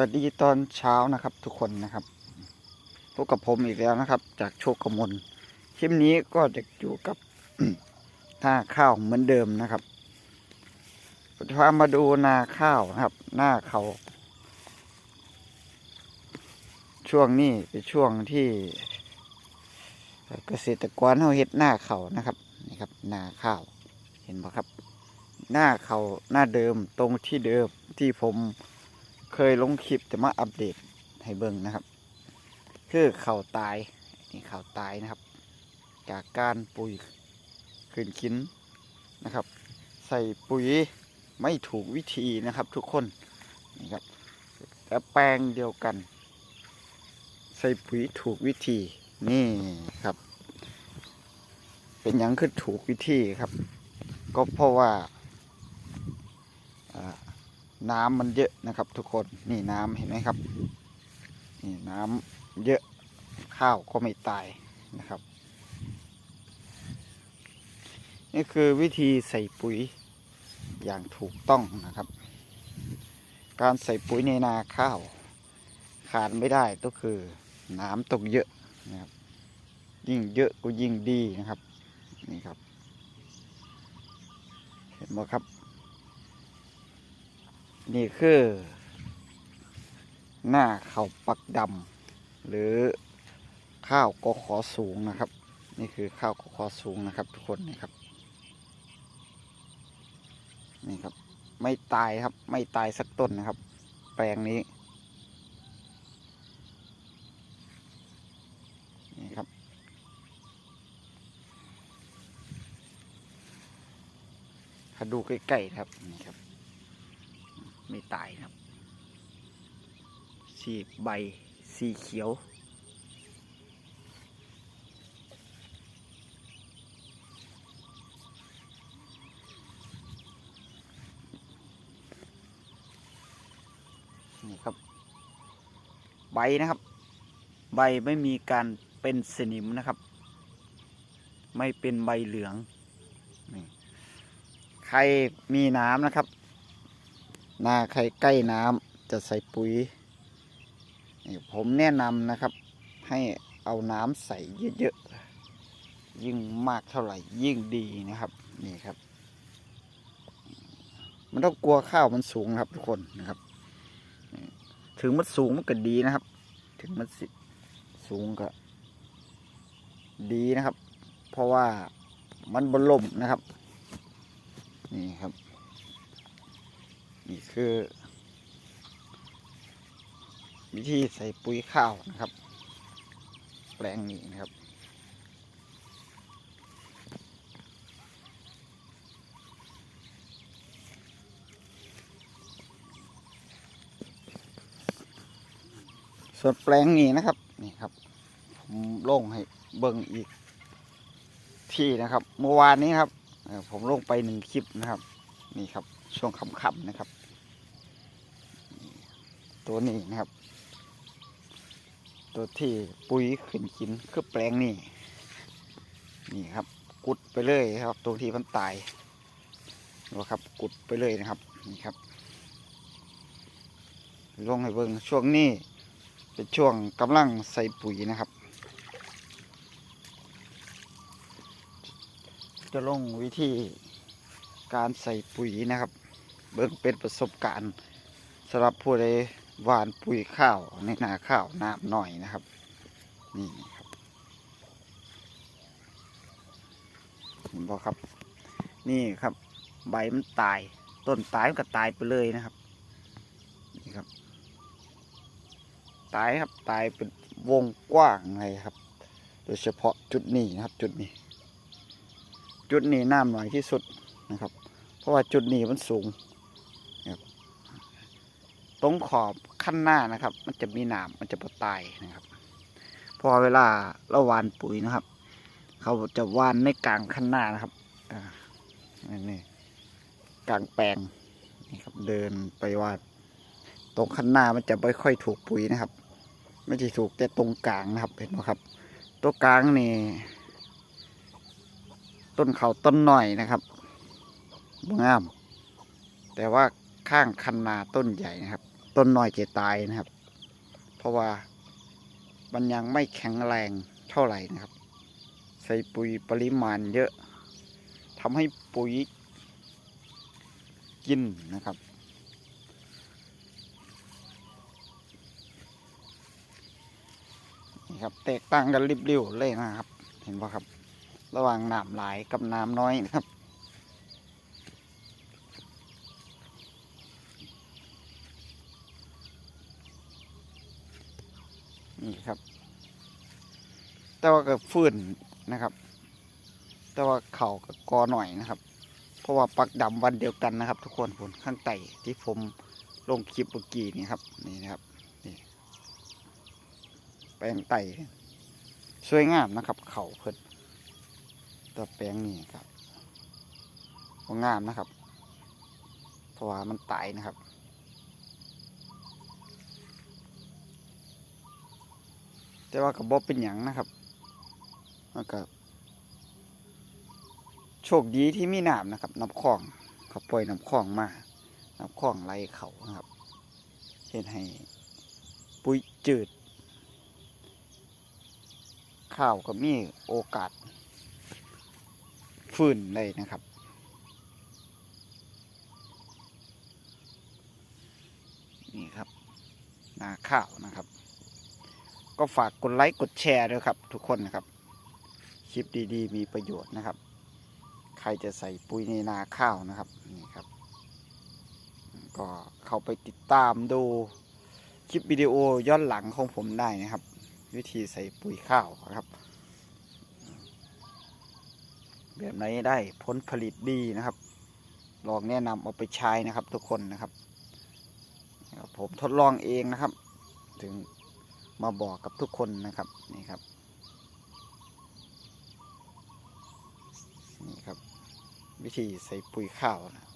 วัสดีตอนเช้านะครับทุกคนนะครับพบกับผมอีกแล้วนะครับ จากโชคกมลคลิปนี้ก็จะอยู่กับท่าข้าวเหมือนเดิมนะครับจะพามาดูนาข้าวนะครับ หน้าเขา ช่วงนี้เป็นช่วงที่เกษตรกรเขาเฮ็ดหน้าเขานะครับนี่ครับนาข้าวเห็นปะครับ หน้าเขาหน้าเดิมตรงที่เดิมที่ผม เคยลงคลิปจะมาอัปเดตให้เบิ่งนะครับ คือเข่าตายนี่เข่าตายนะครับ จากการปุ๋ยขึ้นชิ้นนะครับ ใส่ปุ๋ยไม่ถูกวิธีนะครับทุกคนนี่ครับแต่แปลงเดียวกัน ใส่ปุ๋ยถูกวิธีนี่ครับ เป็นหยังคือถูกวิธีครับ ก็เพราะว่า น้ำมันเยอะนะครับ ทุกคนนี่น้ำเห็นไหมครับนี่น้ำเยอะข้าวก็ไม่ตายนะครับ นี่คือวิธีใส่ปุ๋ยอย่างถูกต้องนะครับ การใส่ปุ๋ยในนาข้าว ขาดไม่ได้ก็คือน้ำต้องเยอะนะครับ ยิ่งเยอะก็ยิ่งดีนะครับนี่ครับ เห็นไหมครับ นี่คือ หน้าเขาปักดำหรือข้าวกอขอสูงนะครับ นี่คือข้าวกอขอสูงนะครับ ทุกคนนี่ครับ นี่ครับ ไม่ตายครับ ไม่ตายสักต้นนะครับ แปลงนี้นี่ครับถ้าดูใกล้ๆครับนี่ครับ ตายครับ สีใบสีเขียว นี่ครับ ใบนะครับ ใบไม่มีการเป็นสนิมนะครับ ไม่เป็นใบเหลือง ใครมีน้ำนะครับ นาใครใกล้น้ำจะใส่ปุ๋ยผมแนะนำนะครับ ให้เอาน้ำใส่เยอะๆ ยิ่งมากเท่าไหร่ยิ่งดีนะครับ นี่ครับ มันต้องกลัวข้าวมันสูงครับทุกคนนะครับ ถึงมันสูงมันก็ดีนะครับ ถึงมันสิสูงก็ดีนะครับ เพราะว่ามันบนลมนะครับ นี่ครับ คือ วิธีใส่ปุ๋ยข้าวนะครับ แปลงนี้นะครับ ส่วนแปลงนี้นะครับนี่ครับ ผมลงให้เบิ่งอีกที่นะครับ เมื่อวานนี้ครับผมลงไปหนึ่งคลิปนะครับ นี่ครับ ช่วงค่ำๆนะครับ ตัวนี้นะครับ ตัวที่ปุ๋ยขึ้นกินคือแปลงนี่นี่ครับ กุดไปเลยครับ ตัวที่มันตายนะครับ กุดไปเลยนะครับนี่ครับลงให้เบิ่งช่วงนี้เป็นช่วงกำลังใส่ปุ๋ยนะครับ จะลงวิธีการใส่ปุ๋ยนะครับ เบิ่งเป็นประสบการณ์สำหรับผู้ใด หวานปุ๋ยข้าวในนาข้าวน้ำหน่อยนะครับ นี่ครับเห็นบ่ครับ นี่ครับ ใบมันตาย ต้นตายมันก็ตายไปเลยนะครับ นี่ครับ ตายครับตายเป็นวงกว้างเลยครับ โดยเฉพาะจุดนี้นะครับ จุดนี้ จุดนี้น้ำหน่อยที่สุดนะครับ เพราะว่าจุดนี้มันสูง ตรงขอบขั้นหน้านะครับ มันจะมีหน้ำมันจะปตายนะครับ พอเวลาเราหวานปุ๋ยนะครับ เขาจะหวานในกลางขั้นหน้านะครับอ่านี่กลางแปลงนี่ครับเดินไปวาด ตรงขั้นหน้ามันจะไม่ค่อยถูกปุ๋ยนะครับ ไม่ใช่ถูกแต่ตรงกลางนะครับเห็นไหมครับ ตัวกลางนี่ต้นเขาต้นหน่อยนะครับงาม แต่ว่า ข้างคันนาต้นใหญ่นะครับ ต้นน้อยจะตายนะครับ เพราะว่ามันยังไม่แข็งแรงเท่าไหร่นะครับ ใส่ปุ๋ยปริมาณเยอะทำให้ปุ๋ยกินนะครับ นี่ครับแตกต่างกันริบเริวเลยนะครับ เห็นป่ะครับ ระหว่างน้ำหลายกับน้ำน้อยนะครับ นี่ครับ แต่ว่าก็ฟื้นนะครับ แต่ว่าเข่ากับกอหน่อยนะครับ เพราะว่าปักดำวันเดียวกันนะครับ ทุกคนผลข้างใต้ที่ผมลงคลิปเมื่อกี้นี่ครับนี่นะครับนี่แปลงไต่สวยงามนะครับ เข่าเพิ่นตัวแปลงนี่ครับก็งามนะครับ เพราะว่ามันตายนะครับ แต่ว่ากับบอเป็นหยังนะครับแล้วก็โชคดีที่มีน้ำนะครับน้ำคลองเขาปล่อยน้ำคลองมาน้ำคลองไหลเขาครับเห็นให้ปุ๋ยจืด ข้าวก็มีโอกาสฟื้นเลยนะครับนี่ครับนาข้าวนะครับ ก็ฝากกดไลค์กดแชร์ด้วยครับ ทุกคนนะครับ คลิปดีๆ มีประโยชน์นะครับ ใครจะใส่ปุ๋ยในนาข้าวนะครับนี่ครับ ก็เข้าไปติดตามดูคลิปวิดีโอย้อนหลังของผมได้นะครับ วิธีใส่ปุ๋ยข้าวครับแบบไหนได้ผลผลิตดีนะครับ ลองแนะนำเอาไปใช้นะครับทุกคนนะครับ ผมทดลองเองนะครับ ถึง มาบอกกับทุกคนนะครับนี่ครับนี่ครับ วิธีใส่ปุ๋ยข้าวนะ